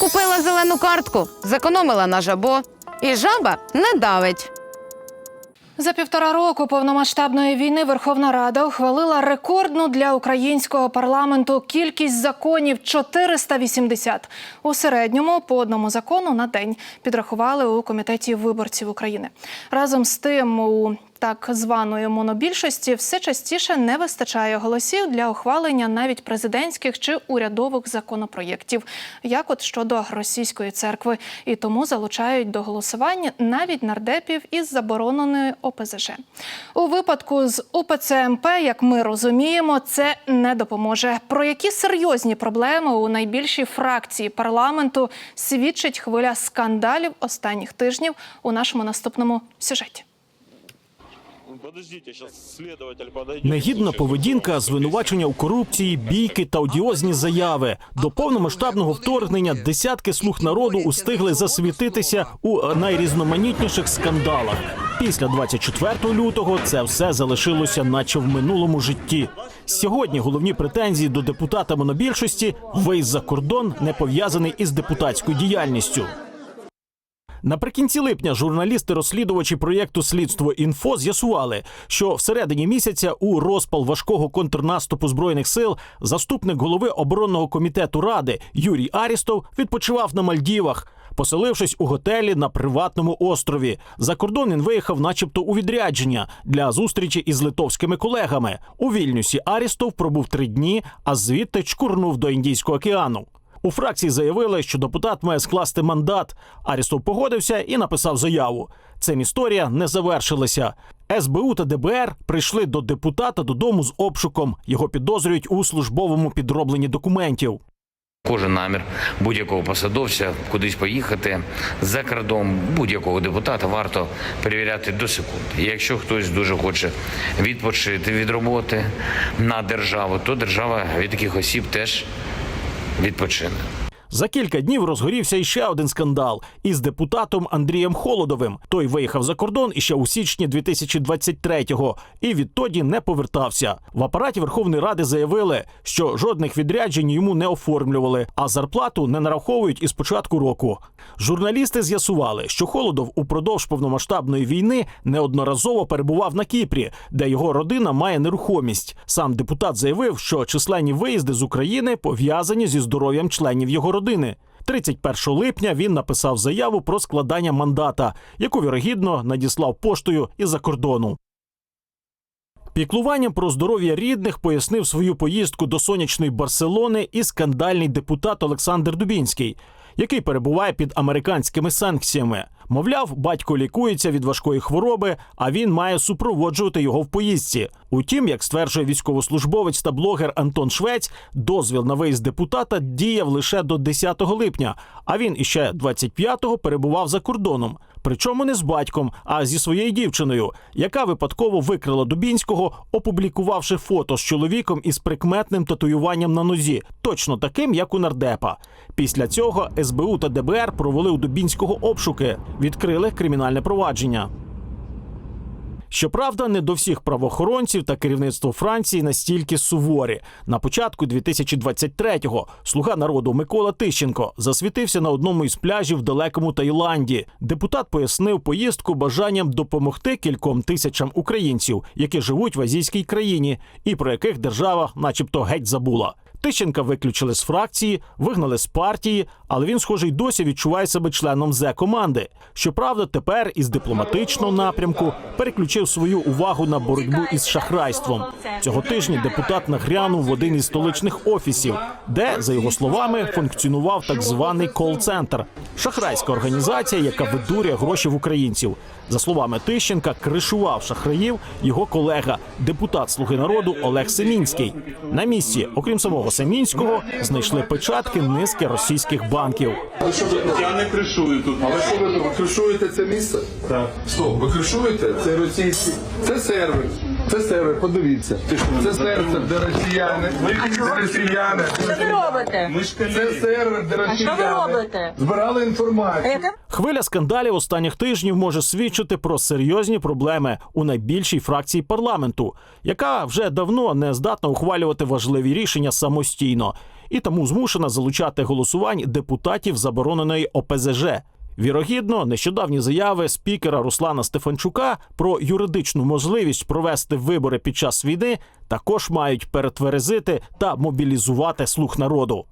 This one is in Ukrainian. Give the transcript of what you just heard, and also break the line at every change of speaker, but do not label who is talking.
Купила зелену картку, зекономила на жабо, і жаба не давить.
За півтора року повномасштабної війни Верховна Рада ухвалила рекордну для українського парламенту кількість законів 480. У середньому по одному закону на день підрахували у комітеті виборців України. Разом з тим, у так званої монобільшості все частіше не вистачає голосів для ухвалення навіть президентських чи урядових законопроєктів, як от щодо російської церкви, і тому залучають до голосування навіть нардепів із забороненої ОПЗЖ. У випадку з УПЦ МП, як ми розуміємо, це не допоможе. Про які серйозні проблеми у найбільшій фракції парламенту свідчить хвиля скандалів останніх тижнів у нашому наступному сюжеті.
Негідна поведінка, звинувачення у корупції, бійки та одіозні заяви. До повномасштабного вторгнення десятки слуг народу устигли засвітитися у найрізноманітніших скандалах. Після 24 лютого це все залишилося, наче в минулому житті. Сьогодні головні претензії до депутата монобільшості виїзд за кордон не пов'язаний із депутатською діяльністю. Наприкінці липня журналісти-розслідувачі проєкту Слідство інфо з'ясували, що всередині місяця у розпал важкого контрнаступу збройних сил заступник голови оборонного комітету ради Юрій Арістов відпочивав на Мальдівах. Поселившись у готелі на приватному острові, за кордон він виїхав, начебто, у відрядження для зустрічі із литовськими колегами. У Вільнюсі Арістов пробув три дні, а звідти чкурнув до Індійського океану. У фракції заявили, що депутат має скласти мандат. Арістов погодився і написав заяву. Цим історія не завершилася. СБУ та ДБР прийшли до депутата додому з обшуком. Його підозрюють у службовому підробленні документів.
Кожен намір будь-якого посадовця кудись поїхати за кордон будь-якого депутата варто перевіряти до секунд. І Якщо хтось дуже хоче відпочити від роботи на державу, то держава від таких осіб теж відпочине.
За кілька днів розгорівся іще один скандал із депутатом Андрієм Холодовим. Той виїхав за кордон іще у січні 2023-го і відтоді не повертався. В апараті Верховної Ради заявили, що жодних відряджень йому не оформлювали, а зарплату не нараховують із початку року. Журналісти з'ясували, що Холодов упродовж повномасштабної війни неодноразово перебував на Кіпрі, де його родина має нерухомість. Сам депутат заявив, що численні виїзди з України пов'язані зі здоров'ям членів його родини. 31 липня він написав заяву про складання мандата, яку вірогідно надіслав поштою із-за кордону. Піклуванням про здоров'я рідних пояснив свою поїздку до сонячної Барселони і скандальний депутат Олександр Дубінський, який перебуває під американськими санкціями. Мовляв, батько лікується від важкої хвороби, а він має супроводжувати його в поїздці. Утім, як стверджує військовослужбовець та блогер Антон Швець, дозвіл на виїзд депутата діяв лише до 10 липня, а він іще 25-го перебував за кордоном. Причому не з батьком, а зі своєю дівчиною, яка випадково викрила Дубінського, опублікувавши фото з чоловіком із прикметним татуюванням на нозі, точно таким, як у нардепа. Після цього СБУ та ДБР провели у Дубінського обшуки, відкрили кримінальне провадження. Щоправда, не до всіх правоохоронців та керівництво Франції настільки суворі. На початку 2023-го слуга народу Микола Тищенко засвітився на одному із пляжів в далекому Таїланді. Депутат пояснив поїздку бажанням допомогти кільком тисячам українців, які живуть в азійській країні, і про яких держава, начебто, геть забула. Тищенка виключили з фракції, вигнали з партії, але він, схоже, й досі відчуває себе членом зе команди. Щоправда, тепер із дипломатичного напрямку переключив свою увагу на боротьбу із шахрайством. Цього тижня депутат нагрянув в один із столичних офісів, де, за його словами, функціонував так званий кол-центр шахрайська організація, яка видурює гроші в українців. За словами Тищенка, кришував шахраїв його колега, депутат Слуги народу Олег Семінський. На місці, окрім самого Семінського, знайшли печатки низки російських банків.
Я не кришую тут.
Але що ви ви кришуєте це місце?
Так.
Стоп, ви кришуєте? Це російський. Це сервер. Це сервер, подивіться. Це сервер, де росіяни. Де росіяни.
Що ви робите?
Ми
Це сервер, де
що ви
росіяни.
робите?
Збирали інформацію.
Хвиля скандалів останніх тижнів може свідчити про серйозні проблеми у найбільшій фракції парламенту, яка вже давно не здатна ухвалювати важливі рішення самостійно. і тому змушена залучати голосувань депутатів забороненої ОПЗЖ. Вірогідно, нещодавні заяви спікера Руслана Стефанчука про юридичну можливість провести вибори під час війни також мають перетверезити та мобілізувати слух народу.